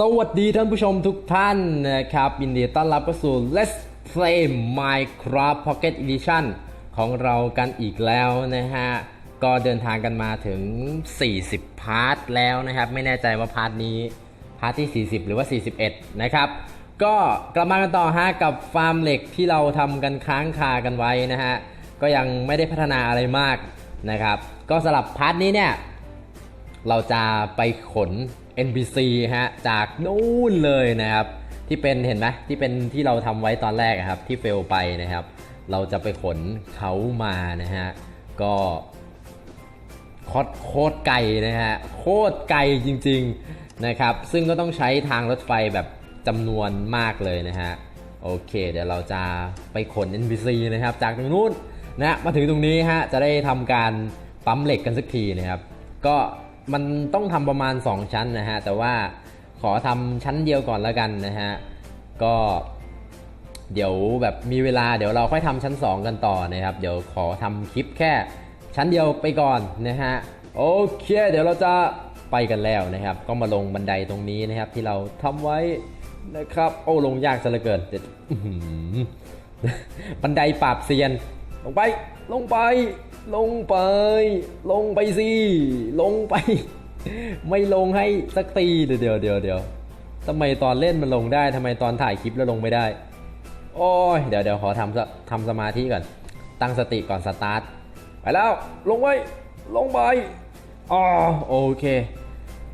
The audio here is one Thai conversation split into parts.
สวัสดีท่านผู้ชมทุกท่านนะครับยินดีต้อนรับเข้าสู่ Let's Play Minecraft Pocket Edition ของเรากันอีกแล้วนะฮะ ก็เดินทางกันมาถึง 40 พาร์ทแล้วนะครับ ไม่แน่ใจว่าพาร์ทนี้ พาร์ทที่ 40 หรือว่า 41 นะครับ ก็กลับมากันต่อฮะกับฟาร์มเหล็กที่เราทำกันค้างคากันไว้นะฮะ ก็ยังไม่ได้พัฒนาอะไรมากนะครับ ก็สำหรับพาร์ทนี้เนี่ย เราจะไปขน NPC ฮะจากนู่นเลยนะครับที่เป็นเห็นไหมที่เป็นที่เราทำไว้ตอนแรกอะครับที่เฟลไปนะครับ เราจะไปขนเขามานะฮะก็โคตรโคตรไกลนะฮะโคตรไกลจริงๆนะครับ ซึ่งก็ต้องใช้ทางรถไฟแบบจำนวนมากเลยนะฮะโอเค เดี๋ยวเราจะไปขน NPC นะครับ จากตรงนู้นนะมาถึงตรงนี้ฮะจะได้ทำการปั๊มเหล็กกันสักทีนะครับ ก็ มันต้องทำประมาณ 2 ชั้นนะฮะ แต่ว่าขอทำชั้นเดียวก่อนแล้วกันนะฮะ ก็เดี๋ยวแบบมีเวลาเดี๋ยวเราค่อยทำชั้น 2 กันต่อนะครับ เดี๋ยวขอทำคลิปแค่ชั้นเดียวไปก่อนนะฮะ โอเค เดี๋ยวเราจะไปกันแล้วนะครับ ก็มาลงบันไดตรงนี้นะครับ ที่เราทำไว้นะครับ โอ้ลงยากซะเหลือเกินบันไดปราบเซียน ลงไปลงไป ลงไป ลงไปสิ ลงไป ไม่ลงให้สักทีเดี๋ยวเดี๋ยวเดี๋ยวเดี๋ยวทำไมตอนเล่นมันลงได้ทำไมตอนถ่ายคลิปแล้วลงไม่ได้ โอ้ย เดี๋ยวเดี๋ยวขอทำสทำสมาธิก่อน ตั้งสติก่อนสตาร์ท ไปแล้ว ลงไป ลงไป อ๋อ โอเค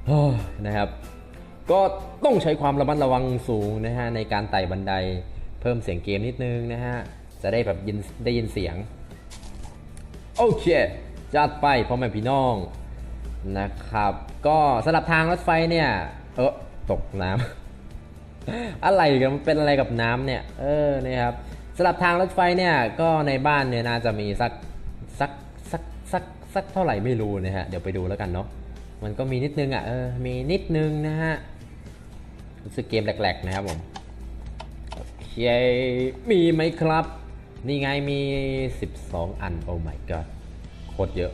อนะครับ ก็ต้องใช้ความระมัดระวังสูงนะฮะในการไต่บันได เพิ่มเสียงเกมนิดนึงนะฮะ จะได้แบบยินได้ยินเสียง โอเค จัดไปพ่อแม่พี่น้องนะครับ ก็สำหรับทางรถไฟเนี่ย เออตกน้ำ อะไรกันมันเป็นอะไรกับน้ำเนี่ย เออนะครับสำหรับทางรถไฟเนี่ยก็ในบ้านเนี่ยน่าจะมีสักสักสักสักสักเท่าไหร่ไม่รู้นะฮะเดี๋ยวไปดูแล้วกันเนาะมันก็มีนิดนึงอะเออมีนิดนึงนะฮะรู้สึกเกมแหลกๆนะครับผมโอเคมีไหมครับ นี่ไงมี 12 อัน โอ้ my god โคตรเยอะ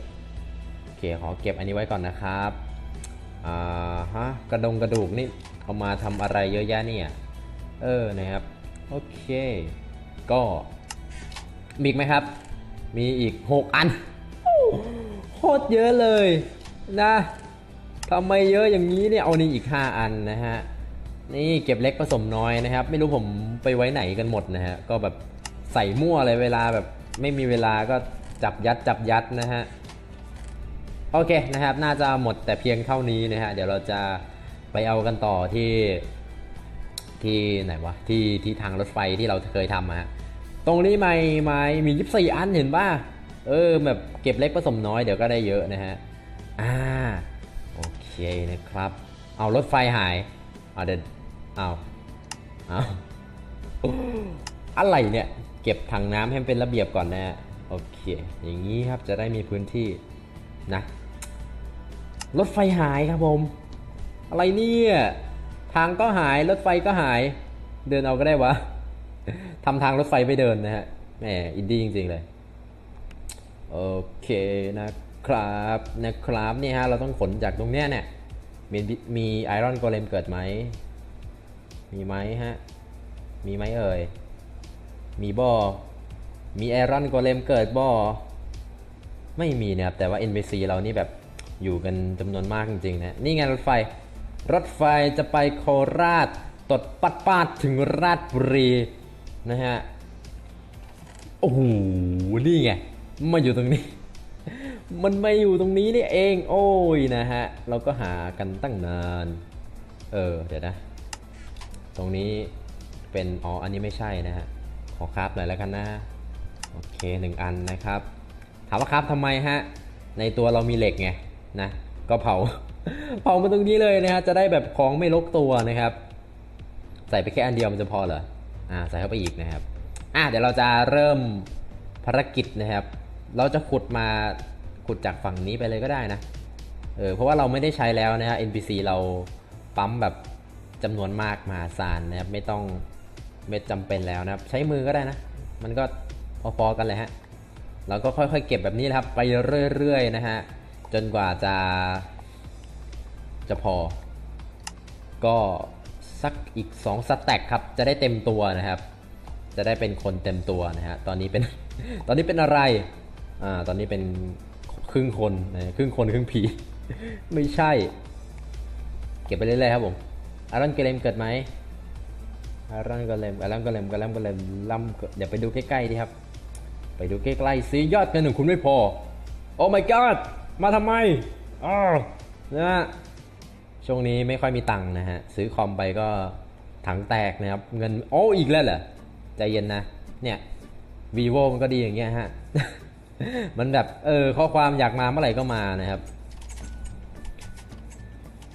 โอเค ขอเก็บอันนี้ไว้ก่อนนะครับ อ่าฮะ กระดงกระดูกนี่ เอามาทำอะไรเยอะแยะเนี่ย เออ นะครับ โอเค ก็มีอีกไหมครับ มีอีก 6 อัน โคตรเยอะเลยนะทำไมเยอะอย่างนี้เนี่ย เอานี่อีก 5 อันนะฮะ นี่เก็บเล็กผสมน้อยนะครับ ไม่รู้ผมไปไว้ไหนกันหมดนะฮะ ก็แบบ ใส่มั่วเลยเวลาแบบไม่มีเวลาก็จับยัดจับยัดนะฮะ โอเคนะครับ น่าจะหมดแต่เพียงเท่านี้นะฮะ เดี๋ยวเราจะไปเอากันต่อที่ที่ไหนวะที่ที่ทางรถไฟที่เราเคยทำฮะ ตรงนี้ไม่ไม่มียิบสี่อันเห็นป่ะ เออแบบเก็บเล็กผสมน้อยเดี๋ยวก็ได้เยอะนะฮะ อ่า โอเคนะครับ เอารถไฟหายเอาเดินเอาเอาอะไรเนี่ย เก็บถังน้ำให้มันเป็นระเบียบก่อนนะฮะโอเค อย่างนี้ครับจะได้มีพื้นที่นะ รถไฟหายครับผม อะไรเนี่ย ทางก็หาย รถไฟก็หาย เดินเอาก็ได้วะทำทางรถไฟไปเดินนะฮะ แหม อินดี้จริงๆเลย โอเคนะครับนะครับนี่ฮะ เราต้องขนจากตรงเนี้ยเนี่ย มีมีไอรอนโกเลมเกิดไหม มีไหมฮะ มีไหมเอ่ย มีบอมีไอรอนโกเลมเกิดบอไม่มีนะครับ แต่ว่า NPC เรานี่แบบอยู่กันจำนวนมากจริงๆนะ นี่ไงรถไฟ รถไฟจะไปโคราชตดปัดปาดถึงราชบุรีนะฮะ โอ้โห นี่ไงมาอยู่ตรงนี้ มันมาอยู่ตรงนี้นี่เอง โอ้ยนะฮะ เราก็หากันตั้งนาน เออ เดี๋ยวนะ ตรงนี้เป็น อ๋อ อันนี้ไม่ใช่นะฮะ ขอคราฟหน่อยแล้วกันนะ โอเคหนึ่งอันนะครับ ถามว่าคราฟทำไมฮะ ในตัวเรามีเหล็กไงนะ ก็เผา เผามาตรงนี้เลยนะฮะ จะได้แบบของไม่ลกตัวนะครับ ใส่ไปแค่อันเดียวมันจะพอเหรอ อ่า ใส่เข้าไปอีกนะครับ อะเดี๋ยวเราจะเริ่มภารกิจนะครับ เราจะขุดมาขุดจากฝั่งนี้ไปเลยก็ได้นะ เออ เพราะว่าเราไม่ได้ใช้แล้วนะฮะ NPC เราปั๊มแบบจำนวนมากมหาศาลนะครับ ไม่ต้อง ไม่จำเป็นแล้วนะครับ ใช้มือก็ได้นะ มันก็พอๆกันเลยฮะเราก็ค่อยๆเก็บแบบนี้นะครับ ไปเรื่อยๆนะฮะจนกว่าจะ จะพอ ก็สักอีก2สแต็กครับ จะได้เต็มตัวนะครับ จะได้เป็นคนเต็มตัวนะฮะตอนนี้เป็นตอนนี้เป็นอะไรอ่าตอนนี้เป็นครึ่งคนนะครึ่งคนครึ่งผี ไม่ใช่ เก็บไปเรื่อยๆครับผมอารอนเกเลมเกิดไหม รอนเกเลมอารอนเกเลมอารอนเกเลมล่ำเดเดี๋ยวไปดูใกล้ๆดิครับ ไปดูใกล้ๆซิยอดเงินหนึ่งคุณไม่พอ โอ้ my god มาทำไมอ้าวนะฮะช่วงนี้ไม่ค่อยมีตังค์นะฮะ ซื้อคอมไปก็ถังแตกนะครับ เงินโอ้อีกแล้วเหรอ ใจเย็นนะ เนี่ย vivo มันก็ดีอย่างเงี้ยฮะ มันแบบ เออ ข้อความอยากมาเมื่อไหร่ก็มานะครับ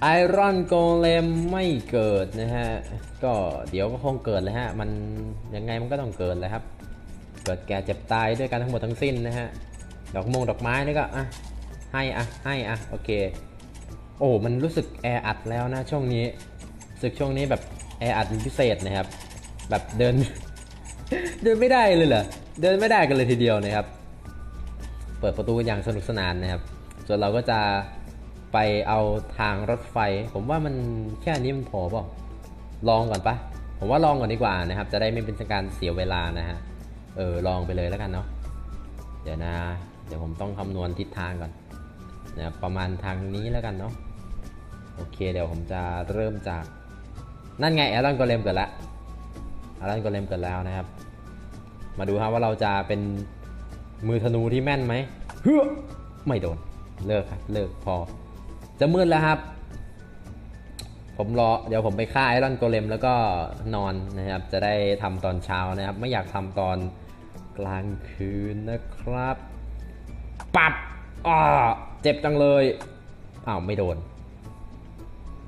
ไอรอนโกเลมไม่เกิดนะฮะ ก็เดี๋ยวก็คงเกิดเลยฮะ มันยังไงมันก็ต้องเกิดเลยครับ เกิดแก่เจ็บตายด้วยกันทั้งหมดทั้งสิ้นนะฮะ ดอกมงดอกไม้นี่ก็อะให้อะให้อะโอเค โอ้มันรู้สึกแออัดแล้วนะช่วงนี้รู้สึกช่วงนี้แบบแออัดพิเศษนะครับ แบบเดิน เดินไม่ได้เลยเหรอ เดินไม่ได้กันเลยทีเดียวนะครับ เปิดประตูอย่างสนุกสนานนะครับ ส่วนเราก็จะ ไปเอาทางรถไฟ ผมว่ามันแค่นี้มันพอเปล่าลองก่อนปะผมว่าลองก่อนดีกว่านะครับ จะได้ไม่เป็นการเสียเวลานะฮะเออลองไปเลยแล้วกันเนาะเดี๋ยวนะ เดี๋ยวผมต้องคำนวณทิศทางก่อนนะประมาณทางนี้แล้วกันเนาะโอเคเดี๋ยวผมจะเริ่มจาก นั่นไงแอรอนโกเลมเกิดแล้วแอรอนโกเลมเกิดแล้วนะครับ มาดูครับว่าเราจะเป็นมือธนูที่แม่นไหมเฮ้อไม่โดน เลิกครับเลิกพอ จะมืดแล้วครับ ผมรอเดี๋ยวผมไปฆ่าไอรอนโกเลมแล้วก็นอนนะครับ จะได้ทำตอนเช้านะครับ ไม่อยากทำตอนกลางคืนนะครับ ปับอ้าเจ็บจังเลยอ้าวไม่โดน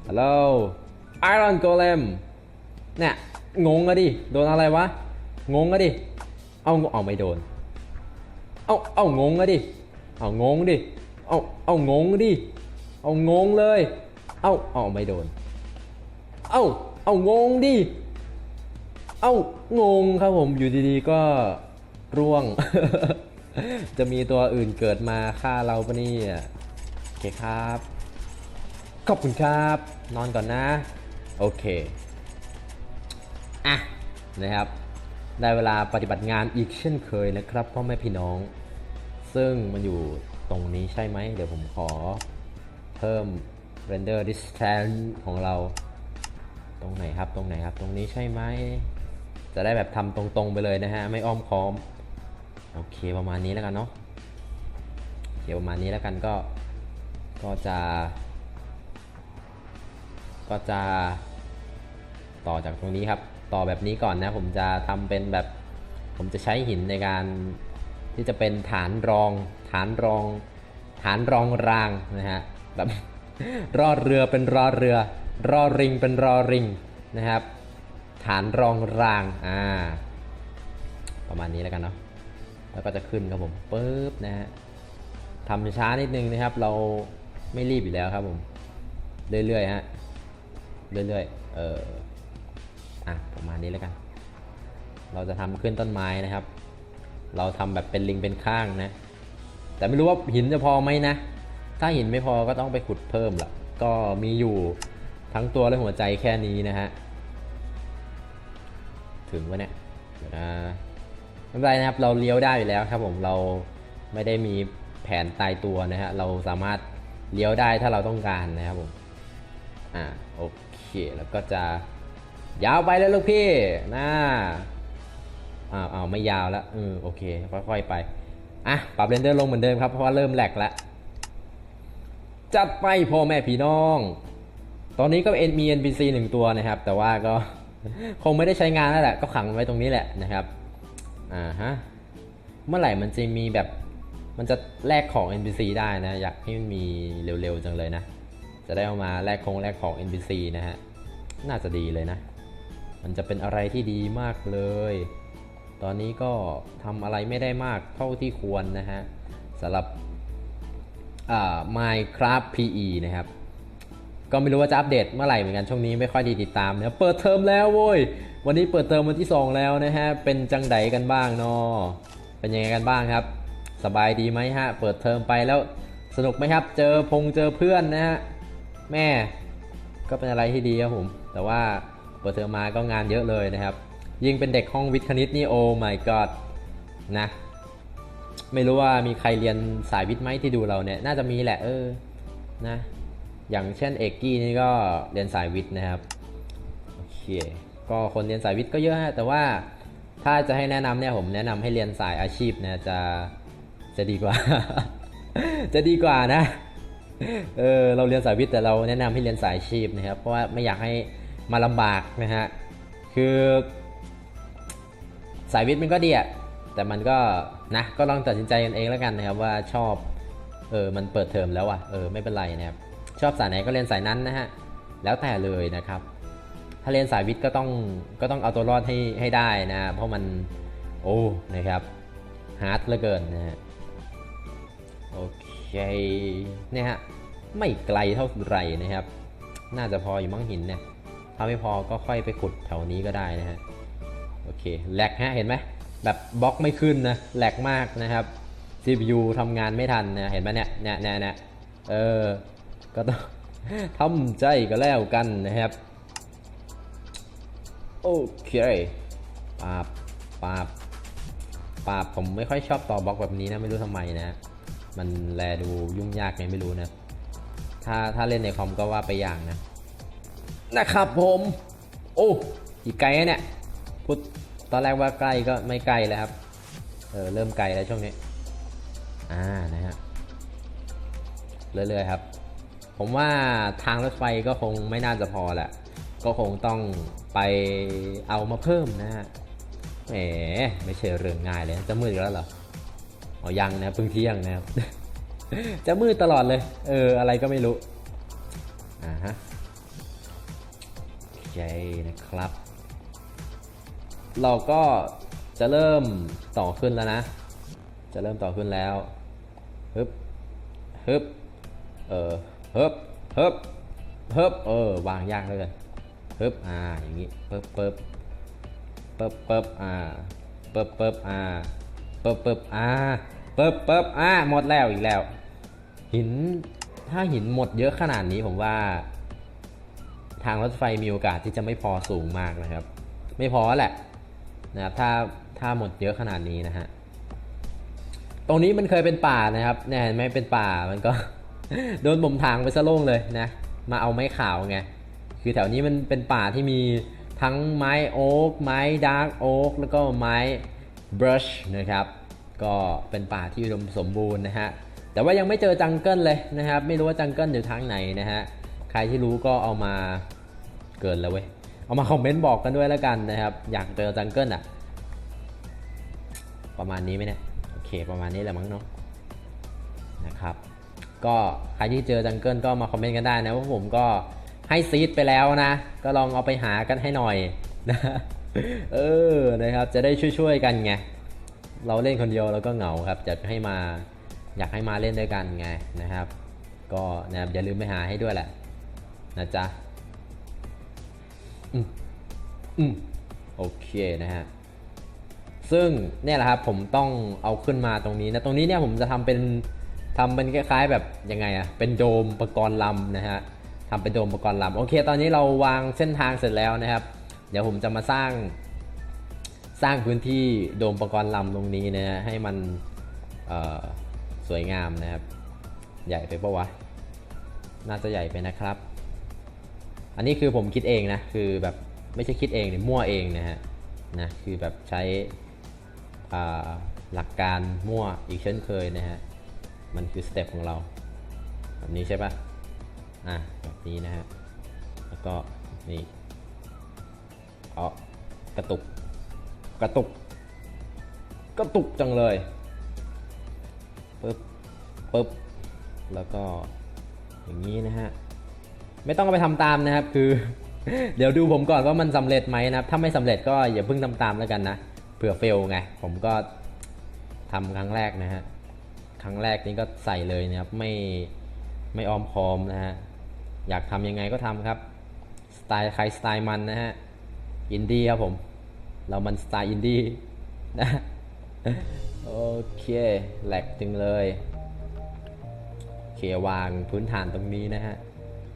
ฮัลโหลไอรอนโกเลมเนี่ยงงอะดิ โดนอะไรวะ งงอะดิ เอาเอาไม่โดน เอาเอางงอะดิ เอางงดิ เอาเอางงดิ เอางงเลย เอาเอาไม่โดน เอาเอางงดิ เอางงครับผมอยู่ดีๆก็ร่วง จะมีตัวอื่นเกิดมาฆ่าเราปะนี่โอเคครับ ขอบคุณครับ นอนก่อนนะ โอเค อะ นะครับ ได้เวลาปฏิบัติงานอีกเช่นเคยนะครับพ่อแม่พี่น้อง ซึ่งมันอยู่ตรงนี้ใช่ไหม เดี๋ยวผมขอ เพิ่ม render distance ของเรา ตรงไหนครับตรงไหนครับ ตรงนี้ใช่ไหม จะได้แบบทำตรงๆไปเลยนะฮะ ไม่อ้อมค้อม โอเคประมาณนี้แล้วกันเนาะโอเคประมาณนี้แล้วกันก็ก็จะ ก็จะต่อจากตรงนี้ครับ ต่อแบบนี้ก่อนนะ ผมจะทำเป็นแบบ ผมจะใช้หินในการที่จะเป็นฐานรอง ฐานรอง ฐานรองรางนะฮะ แบบรอเรือเป็นรอเรือ รอริงเป็นรอริงนะครับ ฐานรองรางอ่าประมาณนี้แล้วกันเนาะแล้วก็จะขึ้นครับผมปึ๊บนะฮะทำช้านิดนึงนะครับ เราไม่รีบอยู่แล้วครับผมเรื่อยๆฮะเรื่อยๆเอออะประมาณนี้แล้วกัน เราจะทำขึ้นต้นไม้นะครับ เราทำแบบเป็นลิงเป็นข้างนะ แต่ไม่รู้ว่าหินจะพอไหมนะ ถ้าหินไม่พอก็ต้องไปขุดเพิ่มละก็มีอยู่ทั้งตัวและหัวใจแค่นี้นะฮะ ถึงวะเนี่ยเดี๋ยวนะไม่เป็นไรนะครับ เราเลี้ยวได้อยู่แล้วครับผมเราไม่ได้มีแผนตายตัวนะฮะ เราสามารถเลี้ยวได้ถ้าเราต้องการนะครับผม อ่าโอเคแล้วก็จะยาวไปแล้วลูกพี่นะอ้าวอ้าวไม่ยาวแล้วเออโอเค ค่อยๆไป อะ ปรับเรนเดอร์ลงเหมือนเดิมครับ เพราะว่าเริ่มแหลกแล้ว จัดไปพ่อแม่พี่น้อง ตอนนี้ก็เอ็นมี NPC หนึ่งตัวนะครับ แต่ว่าก็คงไม่ได้ใช้งานแล้วแหละ ก็ขังไว้ตรงนี้แหละนะครับ อ่าฮะ เมื่อไหร่มันจะมีแบบ มันจะแลกของ NPC ได้นะ อยากให้มันมีเร็วๆจังเลยนะ จะได้เอามาแลกคงแลกของ NPC นะฮะ น่าจะดีเลยนะ มันจะเป็นอะไรที่ดีมากเลย ตอนนี้ก็ทำอะไรไม่ได้มากเท่าที่ควรนะฮะสำหรับ Minecraft PE นะครับ ก็ไม่รู้ว่าจะอัปเดตเมื่อไหร่เหมือนกันช่วงนี้ไม่ค่อยดีติดตามนะเปิดเทอมแล้วโว้ย วันนี้เปิดเทอมวันที่ 2 แล้วนะฮะ เป็นจังไดกันบ้างเนาะเป็นยังไงกันบ้างครับ สบายดีไหมฮะ เปิดเทอมไปแล้วสนุกไหมครับ เจอพงเจอเพื่อนนะฮะ แม่ก็เป็นอะไรที่ดีครับผม แต่ว่าเปิดเทอมมาก็งานเยอะเลยนะครับ ยิ่งเป็นเด็กห้องวิทย์คณิตนี่โอ้ my god นะ ไม่รู้ว่ามีใครเรียนสายวิทย์ไหมที่ดูเราเนี่ย น่าจะมีแหละเออนะ อย่างเช่นเอกกี้นี่ก็เรียนสายวิทย์นะครับโอเคก็คนเรียนสายวิทย์ก็เยอะฮะแต่ว่าถ้าจะให้แนะนำเนี่ยผมแนะนำให้เรียนสายอาชีพเนี่ยจะจะดีกว่า จะดีกว่านะเออเราเรียนสายวิทย์แต่เราแนะนำให้เรียนสายอาชีพนะครับ เพราะว่าไม่อยากให้มาลำบากนะฮะคือสายวิทย์มันก็ดีอะแต่มันก็ นะก็ลองตัดสินใจกันเองแล้วกันนะครับว่าชอบเออมันเปิดเทอมแล้วอะเออไม่เป็นไรนะครับชอบสายไหนก็เรียนสายนั้นนะฮะแล้วแต่เลยนะครับ ถ้าเรียนสายวิทย์ก็ต้องก็ต้องเอาตัวรอดให้ให้ได้นะเพราะมันโอ้นะครับฮาร์ดเหลือเกินนะฮะโอเคเนี่ยฮะไม่ไกลเท่าไหร่นะครับ น่าจะพออยู่มั้งหินเนี่ยถ้าไม่พอก็ค่อยไปขุดแถวนี้ก็ได้นะฮะโอเคแลกฮะเห็นไหม แบบบล็อกไม่ขึ้นนะแหลกมากนะครับ CPU ทำงานไม่ทันนะเห็นไหมเนี่ยเนี่ยเนี่ยเนี่ยเออก็ต้องทำใจก็แล้วกันนะครับ โอเคปาบปาบปาบผมไม่ค่อยชอบต่อบล็อกแบบนี้นะไม่รู้ทำไมนะ มันแลดูยุ่งยากไงไม่รู้นะ ถ้าถ้าเล่นในคอมก็ว่าไปอย่างนะ นะครับผม โอ้อีกไกลเนี่ยพูด ตอนแรกว่าใกล้ก็ไม่ไกลแล้วครับ เออเริ่มไกลแล้วช่วงนี้ อ่านะฮะเรื่อยๆครับ ผมว่าทางรถไฟก็คงไม่น่าจะพอแหละก็คงต้องไปเอามาเพิ่มนะฮะแหมไม่ใช่เรื่องง่ายเลยจะมืดอีกแล้วเหรออ๋อยังนะเพิ่งเที่ยงนะครับ จะมืดตลอดเลย เออ อะไรก็ไม่รู้ อ่าฮะโอเคนะครับ เราก็จะเริ่มต่อขึ้นแล้วนะ จะเริ่มต่อขึ้นแล้วฮึบฮึบเออฮึบฮึบฮึบเออวางยากเลยฮึบอ่าอย่างงี้ปึ๊บปึ๊บปึ๊บปึ๊บอ่าปึ๊บปึ๊บอ่าปึ๊บปึ๊บอ่าปึ๊บปึ๊บอ่าหมดแล้วอีกแล้ว หินถ้าหินหมดเยอะขนาดนี้ผมว่า ทางรถไฟมีโอกาสที่จะไม่พอสูงมากนะครับ ไม่พอแหละ นะครับถ้าถ้าหมดเยอะขนาดนี้นะฮะตรงนี้มันเคยเป็นป่านะครับเนี่ยเห็นไหมเป็นป่ามันก็โดนบ่มทางไปซะโล่งเลยนะมาเอาไม้ขาวไงคือแถวนี้มันเป็นป่าที่มีทั้งไม้โอ๊กไม้ดาร์กโอ๊กแล้วก็ไม้บรัชนะครับก็เป็นป่าที่อุดมสมบูรณ์นะฮะแต่ว่ายังไม่เจอจังเกิลเลยนะครับ ไม่รู้ว่าจังเกิลอยู่ทางไหนนะฮะใครที่รู้ก็เอามาเกินแล้วเว้ย เอามาคอมเมนต์บอกกันด้วยแล้วกันนะครับ อยากเจอจังเกิลอะ ประมาณนี้ไหมเนี่ย โอเค ประมาณนี้แหละมั้งเนาะนะครับ ก็ใครที่เจอจังเกิลก็มาคอมเมนต์กันได้นะเพราะผมก็ให้ซีดไปแล้วนะ ก็ลองเอาไปหากันให้หน่อยนะเออนะครับจะได้ช่วยๆกันไงเราเล่นคนเดียวเราก็เหงาครับจะให้มาอยากให้มาเล่นด้วยกันไงนะครับ ก็นะครับอย่าลืมไปหาให้ด้วยแหละนะจ๊ะ อืมอืมโอเคนะฮะซึ่งเนี่ยแหละครับผมต้องเอาขึ้นมาตรงนี้นะตรงนี้เนี่ยผมจะทำเป็นทำเป็นคล้ายๆแบบยังไงอะเป็นโดมประกรณ์ลำนะฮะทำเป็นโดมประกรณ์ลำโอเค ตอนนี้เราวางเส้นทางเสร็จแล้วนะครับ เดี๋ยวผมจะมาสร้างสร้างพื้นที่โดมประกรณ์ลำตรงนี้นะฮะให้มันสวยงามนะครับ ใหญ่ไปปะวะ น่าจะใหญ่ไปนะครับ อันนี้คือผมคิดเองนะ คือแบบไม่ใช่คิดเองเนี่ยมั่วเองนะฮะนะคือแบบใช้หลักการมั่วอีกเช่นเคยนะฮะมันคือสเต็ปของเรา แบบนี้ใช่ปะอะแบบนี้นะฮะแล้วก็นี่เอากระตุกกระตุกกระตุกจังเลยปึ๊บปึ๊บแล้วก็อย่างนี้นะฮะ ไม่ต้องไปทำตามนะครับ คือ เดี๋ยวดูผมก่อนว่ามันสำเร็จไหมนะครับ ถ้าไม่สำเร็จก็อย่าเพิ่งทำตามแล้วกันนะเผื่อเฟลไง ผมก็ทำครั้งแรกนะฮะครั้งแรกนี้ก็ใส่เลยนะครับ ไม่ไม่ออมคอมนะฮะอยากทำยังไงก็ทำครับสไตล์ใครสไตล์มันนะฮะอินดี้ครับผม เรามันสไตล์อินดี้นะโอเคแหลกจึงเลย เควางพื้นฐานตรงนี้นะฮะ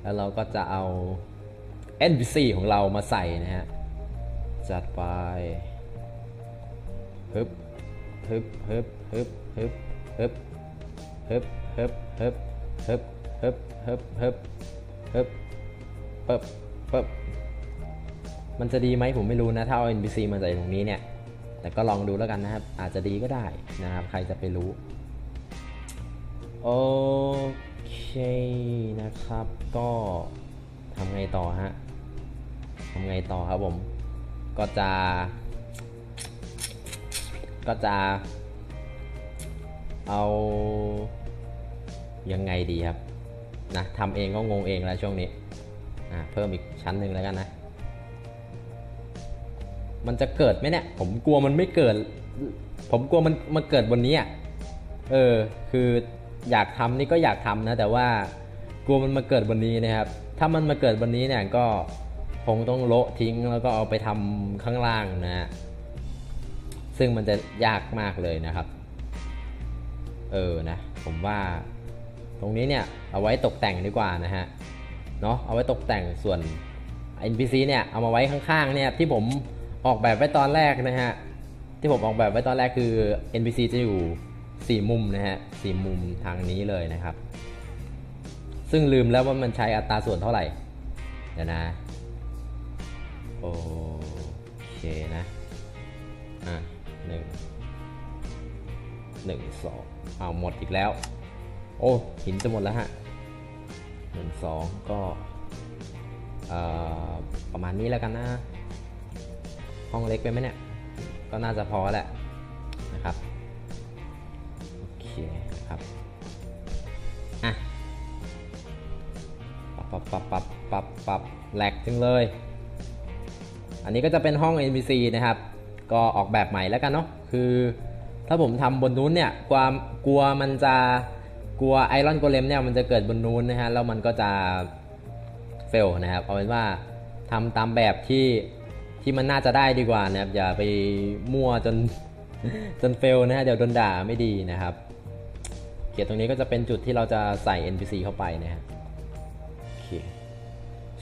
แล้วเราก็จะเอา NPC ของเรามาใส่นะฮะ จัดไปฮึบฮึบฮึบฮึบฮึบฮึบฮึบฮึบฮึบฮึบฮึบฮึบฮึบฮึบปึ๊บปึ๊บมันจะดีไหมผมไม่รู้นะ ถ้าเอา NPC มาใส่ตรงนี้เนี่ย แต่ก็ลองดูแล้วกันนะครับ อาจจะดีก็ได้นะครับ ใครจะไปรู้ โอ เคนะครับ ก็ทำไงต่อฮะทำไงต่อครับผม ก็จะ ก็จะ เอายังไงดีครับนะทำเองก็งงเองแล้วช่วงนี้อะเพิ่มอีกชั้นหนึ่งแล้วกันนะ มันจะเกิดไหมเนี่ย ผมกลัวมันไม่เกิด ผมกลัวมันมาเกิดบนนี้อะ เออ คือ อยากทำนี่ก็อยากทำนะ แต่ว่ากลัวมันมาเกิดบนนี้นะครับ ถ้ามันมาเกิดบนนี้เนี่ยก็คงต้องโละทิ้งแล้วก็เอาไปทำข้างล่างนะฮะซึ่งมันจะยากมากเลยนะครับ เออนะ ผมว่าตรงนี้เนี่ยเอาไว้ตกแต่งดีกว่านะฮะเนาะเอาไว้ตกแต่งส่วน NPC เนี่ยเอามาไว้ข้างๆเนี่ยที่ผมออกแบบไว้ตอนแรกนะฮะที่ผมออกแบบไว้ตอนแรกคือ NPC จะอยู่ 4มุมนะฮะสี่มุมทางนี้เลยนะครับ ซึ่งลืมแล้วว่ามันใช้อัตราส่วนเท่าไหร่เดี๋ยวนะโอเคนะอะหนึ่งหนึ่งสองเอาหมดอีกแล้ว โอ้หินจะหมดแล้วฮะหนึ่งสองก็ประมาณนี้แล้วกันนะ ห้องเล็กไปไหมเนี่ย ก็น่าจะพอแหละนะครับ เคครับอะปับปับปับปับปับปับแหลกจังเลย อันนี้ก็จะเป็นห้อง NPC นะครับ ก็ออกแบบใหม่แล้วกันเนาะคือถ้าผมทำบนนู้นเนี่ยความกลัวมันจะกลัวไอรอนโกเลมเนี่ยมันจะเกิดบนนู้นนะฮะแล้วมันก็จะเฟลนะครับเอาเป็นว่าทำตามแบบที่ที่มันน่าจะได้ดีกว่านะครับอย่าไปมั่วจนจนเฟลนะฮะเดี๋ยวโดนด่าไม่ดีนะครับ เขียนตรงนี้ก็จะเป็นจุดที่เราจะใส่ NPC เข้าไปนะฮะ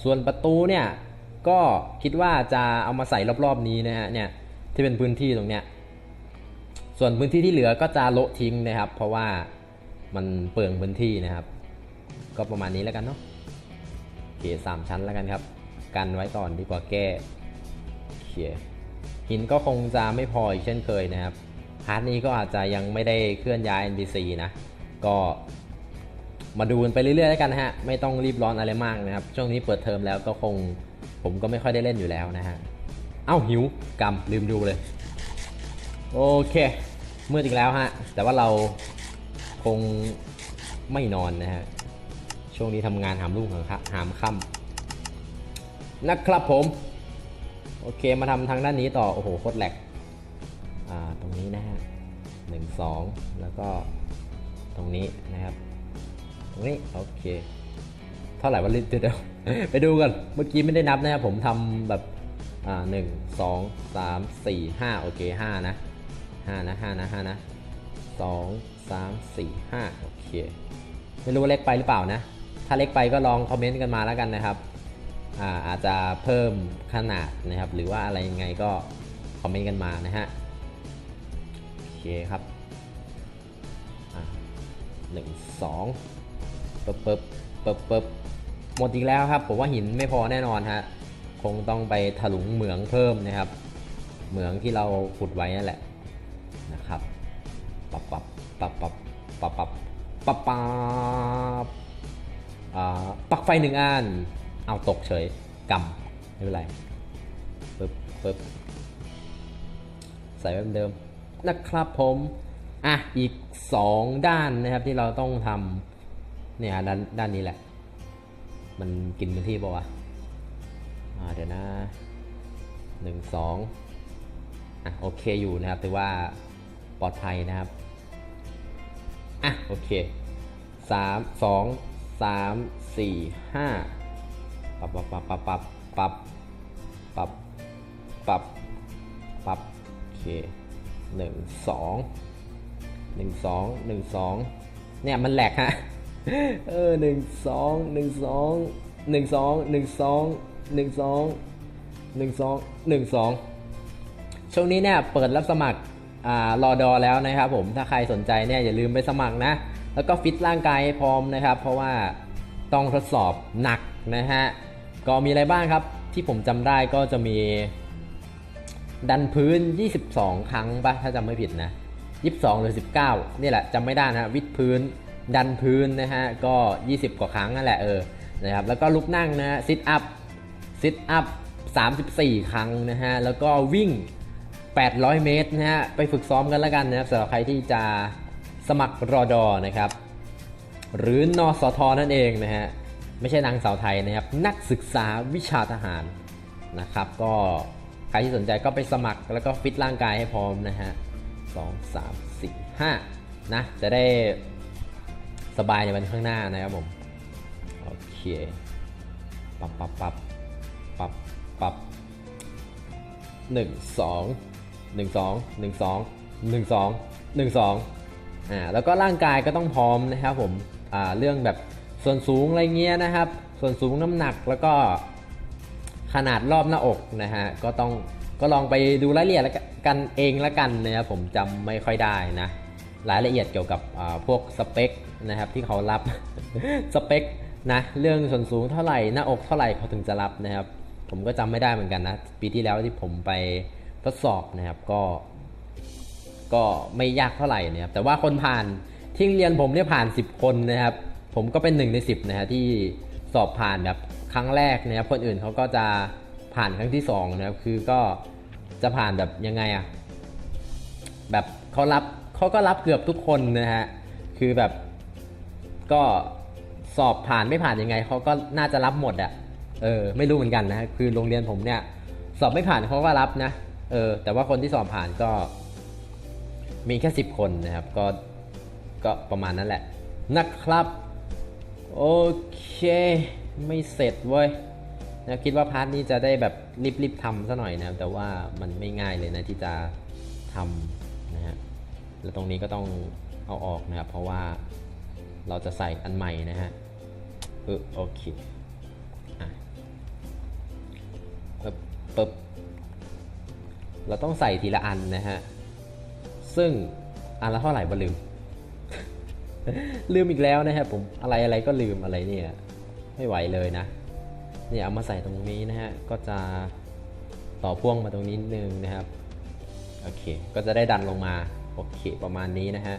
ส่วนประตูเนี่ยก็คิดว่าจะเอามาใส่รอบๆนี้นะฮะเนี่ยที่เป็นพื้นที่ตรงเนี้ยส่วนพื้นที่ที่เหลือก็จะโละทิ้งนะครับ เพราะว่ามันเปลืองพื้นที่นะครับ ก็ประมาณนี้แล้วกันเนาะโอเคสามชั้นแล้วกันครับ กันไว้ก่อนดีกว่าแก้โอเคหินก็คงจะไม่พออีกเช่นเคยนะครับพาร์ทนี้ก็อาจจะยังไม่ได้เคลื่อนย้าย NPC นะ ก็มาดูกันไปเรื่อยๆแล้วกันนะฮะ ไม่ต้องรีบร้อนอะไรมากนะครับ ช่วงนี้เปิดเทอมแล้วก็คงผมก็ไม่ค่อยได้เล่นอยู่แล้วนะฮะ เอ้าหิวกำลืมดูเลย โอเคมืดอีกแล้วฮะ แต่ว่าเราคงไม่นอนนะฮะ ช่วงนี้ทำงานหามรุ่งหามค่ำหามค่ำนะครับผม โอเคมาทำทางด้านนี้ต่อ โอ้โหโคตรแหลก อ่า ตรงนี้นะฮะหนึ่งสองแล้วก็ ตรงนี้นะครับ ตรงนี้โอเค เท่าไหร่วันลิตรเดี๋ยวไปดูกัน เมื่อกี้ไม่ได้นับนะครับผมทำแบบอ่าหนึ่งสองสามสี่ห้าโอเคห้านะห้านะห้านะห้านะสองสามสี่ห้าโอเคไม่รู้ว่าเล็กไปหรือเปล่านะ ถ้าเล็กไปก็ลองคอมเมนต์กันมาแล้วกันนะครับอาอาจจะเพิ่มขนาดนะครับ หรือว่าอะไรยังไงก็คอมเมนต์กันมานะฮะ โอเคครับ หนึ่งสองปึ๊บปึ๊บปึ๊บปึ๊บหมดอีกแล้วครับ ผมว่าหินไม่พอแน่นอนฮะ คงต้องไปถลุงเหมืองเพิ่มนะครับ เหมืองที่เราขุดไว้นั่นแหละนะครับปับปับปับปับปับปับปับปับปักไฟหนึ่งอัน เอาตกเฉยกำไม่เป็นไรปึ๊บปึ๊บใส่ไว้เหมือนเดิมนะครับผม อะอีก 2 ด้านนะครับที่เราต้องทำเนี่ยด้านด้านนี้แหละ มันกินพื้นที่ป่าวะอ่าเดี๋ยวนะหนึ่งสองอะโอเคอยู่นะครับถือว่าปลอดภัยนะครับ อะโอเคสามสองสามสี่ห้าปรับปรับปรับปรับปรับปรับปรับปับปับโอเคหนึ่งสอง หนึ่งสองหนึ่งสองเนี่ยมันแหลกฮะเออหนึ่งสองหนึ่งสองหนึ่งสองหนึ่งสองหนึ่งสองหนึ่งสองหนึ่งสองช่วงนี้เนี่ยเปิดรับสมัครอ่ารอดอแล้วนะครับผมถ้าใครสนใจเนี่ยอย่าลืมไปสมัครนะ แล้วก็ฟิตร่างกายให้พร้อมนะครับ เพราะว่าต้องทดสอบหนักนะฮะก็มีอะไรบ้างครับที่ผมจำได้ก็จะมีดันพื้น 22 ครั้งปะถ้าจำไม่ผิดนะ 22 หรือ 19 นี่แหละจำไม่ได้นะวิดพื้น ดันพื้นนะฮะก็ 20 กว่าครั้งนั่นแหละเออนะครับแล้วก็ลุกนั่งนะฮะซิทอัพซิทอัพ 34 ครั้งนะฮะแล้วก็วิ่ง 800 เมตรนะฮะไปฝึกซ้อมกันแล้วกันนะครับสำหรับใครที่จะสมัครรอดอนะครับหรือนอสทนั่นเองนะฮะไม่ใช่นางสาวไทยนะครับนักศึกษาวิชาทหารนะครับก็ใครที่สนใจก็ไปสมัครแล้วก็ฟิตร่างกายให้พร้อมนะฮะ สองสามสี่ห้านะ จะได้สบายในวันข้างหน้านะครับผม โอเคปับปับปับปับปับหนึ่งสองหนึ่งสองหนึ่งสองหนึ่งสองหนึ่งสองอ่าแล้วก็ร่างกายก็ต้องพร้อมนะครับผมอ่าเรื่องแบบส่วนสูงอะไรเงี้ยนะครับ ส่วนสูงน้ำหนักแล้วก็ขนาดรอบหน้าอกนะฮะก็ต้อง ก็ลองไปดูรายละเอียดแล้วกันเองละกันนะครับผมจำไม่ค่อยได้นะ รายละเอียดเกี่ยวกับพวกสเปคนะครับที่เขารับสเปคนะเรื่องส่วนสูงเท่าไหร่หน้าอกเท่าไหร่เขาถึงจะรับนะครับ ผมก็จำไม่ได้เหมือนกันนะ ปีที่แล้วที่ผมไปทดสอบนะครับก็ ก็ไม่ยากเท่าไหร่นะครับแต่ว่าคนผ่านที่โรงเรียนผมเนี่ยผ่าน 10 คนนะครับ ผมก็เป็นหนึ่งใน 10นะฮะที่สอบผ่านแบบครั้งแรกนะครับคนอื่นเขาก็จะ ผ่านครั้งที่สองนะครับคือก็จะผ่านแบบยังไงอะแบบเขารับเขาก็รับเกือบทุกคนนะฮะคือแบบก็สอบผ่านไม่ผ่านยังไงเขาก็น่าจะรับหมดอะเออไม่รู้เหมือนกันนะคือโรงเรียนผมเนี่ยสอบไม่ผ่านเขาก็รับนะเออแต่ว่าคนที่สอบผ่านก็ มีแค่10คนนะครับก็ก็ประมาณนั้นแหละนะครับ โอเค ไม่เสร็จเว้ย นะคิดว่าพาร์ทนี้จะได้แบบรีบๆทำซะหน่อยนะแต่ว่ามันไม่ง่ายเลยนะที่จะทำนะฮะแล้วตรงนี้ก็ต้องเอาออกนะครับ เพราะว่าเราจะใส่อันใหม่นะฮะเออโอเคปึ๊บปึ๊บเราต้องใส่ทีละอันนะฮะ ซึ่งอันละเท่าไหร่บ่ลืม ลืมอีกแล้วนะครับผมอะไรอะไรก็ลืมอะไรเนี่ย ไม่ไหวเลยนะ เนี่ยเอามาใส่ตรงนี้นะฮะก็จะต่อพ่วงมาตรงนี้นิดนึงนะครับโอเคก็จะได้ดันลงมาโอเคประมาณนี้นะฮะ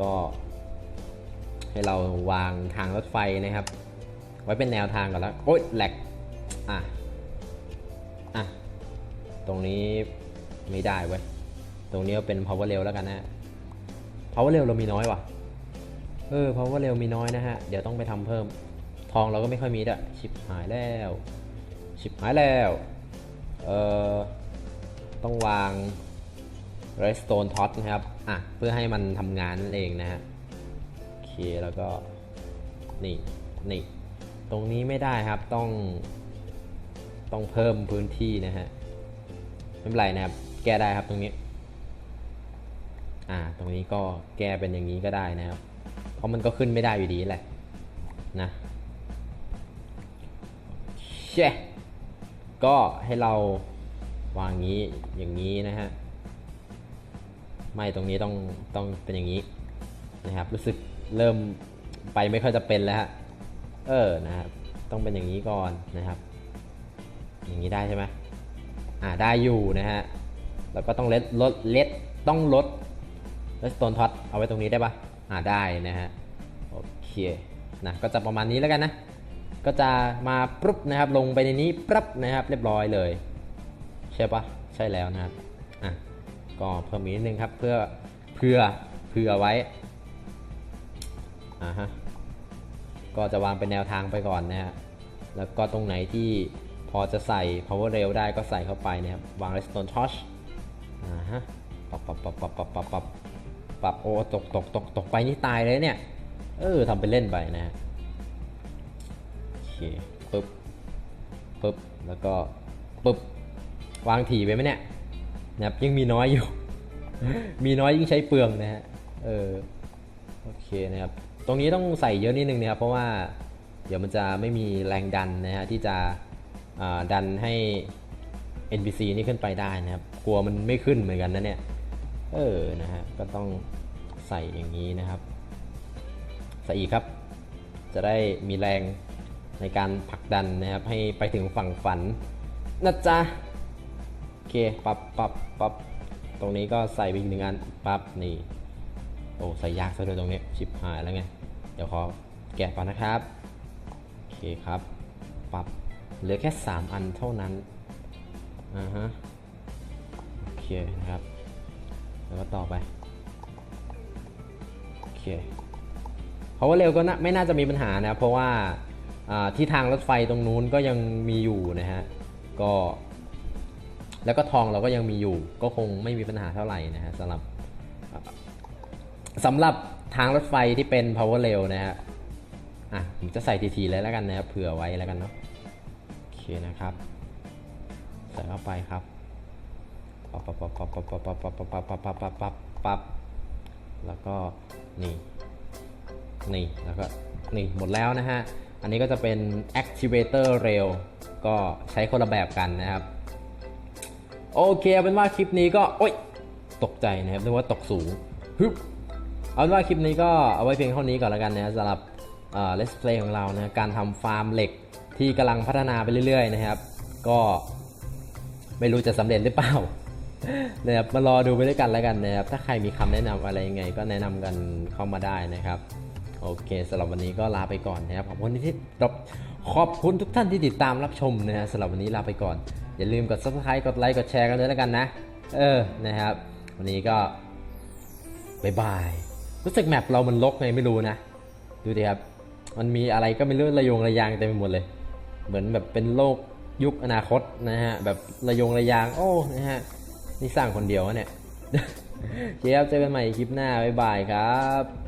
ก็ ให้เราวางทางรถไฟนะครับ ไว้เป็นแนวทางก่อนแล้วโอ๊ยแหลกอะอะตรงนี้ไม่ได้เว้ยตรงนี้เป็น power rail แล้วกันนะ power rail เรามีน้อยว่ะเออ power rail มีน้อยนะฮะ เดี๋ยวต้องไปทำเพิ่ม ทองเราก็ไม่ค่อยมีด้วยชิปหายแล้วชิปหายแล้วเออต้องวาง redstone tot นะครับอะเพื่อให้มันทำงานนั่นเองนะฮะโอเคแล้วก็นี่นี่ตรงนี้ไม่ได้ครับต้องต้องเพิ่มพื้นที่นะฮะไม่เป็นไรนะครับ แก้ได้ครับตรงนี้ อ่า ตรงนี้ก็แก้เป็นอย่างนี้ก็ได้นะครับ เพราะมันก็ขึ้นไม่ได้อยู่ดีแหละ นะ ช่ก็ให้เราวางงี้อย่างนี้นะฮะ ไม่ตรงนี้ต้องต้องเป็นอย่างนี้นะครับ รู้สึกเริ่มไปไม่ค่อยจะเป็นแล้วฮะ เออนะครับ ต้องเป็นอย่างนี้ก่อนนะครับ อย่างนี้ได้ใช่ไหมอ่าได้อยู่นะฮะ แล้วก็ต้องเลดลดเลดต้องลดเลดสโตนท็อตเอาไว้ตรงนี้ได้ปะอ่าได้นะฮะ โอเคนะก็จะประมาณนี้แล้วกันนะ ก็จะมาปุ๊บนะครับ ลงไปในนี้ปั๊บนะครับ เรียบร้อยเลย ใช่ปะใช่แล้วนะครับอะก็เพิ่มอีกนิดนึงครับเพื่อเพื่อเพื่อไว้อ่าฮะก็จะวางเป็นแนวทางไปก่อนนะฮะแล้วก็ตรงไหนที่พอจะใส่ power rail ได้ก็ใส่เข้าไปนะครับ วาง redstone torch อ่าฮะปรับปรับปรับปรับปรับปรับปรับปับโอ้ตกตกตกตกไปนี่ตายเลยเนี่ย เออทำเป็นเล่นไปนะฮะ เคปึ๊บปึ๊บแล้วก็ปึ๊บวางถี่ไปไหมเนี่ยนะครับยังมีน้อยอยู่ มีน้อยยิ่งใช้เปลืองนะฮะเออโอเคนะครับตรงนี้ต้องใส่เยอะนิดนึงนะครับเพราะว่าเดี๋ยวมันจะไม่มีแรงดันนะฮะที่จะดันให้ NPC นี่ขึ้นไปได้นะครับ กลัวมันไม่ขึ้นเหมือนกันนะเนี่ย เออ นะฮะ ก็ต้องใส่อย่างนี้นะครับ ใส่อีกครับ จะได้มีแรง ในการผลักดันนะครับให้ไปถึงฝั่งฝันนะจ๊ะโอเคปับปับปับตรงนี้ก็ใส่ไปอีกหนึ่งอันปับนี่โอ้ใส่ยากซะด้วยตรงนี้ชิบหายแล้วไงเดี๋ยวขอแกะก่อนนะครับโอเคครับปับเหลือแค่ 3 อันเท่านั้นอ่าฮะโอเคนะครับแล้วก็ต่อไปโอเคเพราะว่าเร็วก็น่าไม่น่าจะมีปัญหานะเพราะว่า ที่ทางรถไฟตรงนู้นก็ยังมีอยู่นะฮะก็ แล้วก็ทองเราก็ยังมีอยู่ ก็คงไม่มีปัญหาเท่าไหร่นะฮะสำหรับสำหรับทางรถไฟที่เป็น power rail นะฮะอะผมจะใส่ทีๆเลยแล้วกันนะครับเผื่อไว้แล้วกันเนาะโอเคนะครับ ใส่เข้าไปครับปั๊บปั๊บปั๊บปั๊บปั๊บปั๊บปั๊บปั๊บปั๊บปั๊บปั๊บปั๊บปั๊บแล้วก็นี่นี่แล้วก็นี่หมดแล้วนะฮะ อันนี้ก็จะเป็น activator rail ก็ใช้คนละแบบกันนะครับ โอเคเอาเป็นว่าคลิปนี้ก็ โอ๊ย ตกใจนะครับนึกว่าตกสูงฮึบเอาเป็นว่าคลิปนี้ก็เอาไว้เพียงเท่านี้ก่อนแล้วกันนะสำหรับเอ่อ let's play ของเรานะการทำฟาร์มเหล็กที่กำลังพัฒนาไปเรื่อย ๆ นะครับ ก็ไม่รู้จะสำเร็จหรือเปล่านะครับมารอดูไปด้วยกันแล้วกันนะครับถ้าใครมีคำแนะนำอะไรยังไง ก็แนะนำกันเข้ามาได้นะครับ โอเคสำหรับวันนี้ก็ลาไปก่อนนะครับขอบคุณที่รับขอบคุณทุกท่านที่ติดตามรับชมนะฮะสำหรับวันนี้ลาไปก่อน อย่าลืมกด subscribe กดไลค์กดแชร์กันด้วยแล้วกันนะ เออนะครับ วันนี้ก็บายบายรู้สึกแมปเรามันลกไงไม่รู้นะ ดูดิครับ มันมีอะไรก็ไม่รู้ระยงระยางเต็มไปหมดเลย เหมือนแบบเป็นโลกยุคอนาคตนะฮะแบบระยงระยางโอ้นะฮะนี่สร้างคนเดียวเนี่ยโอเคครับเจอกันใหม่คลิปหน้าบายบายครับ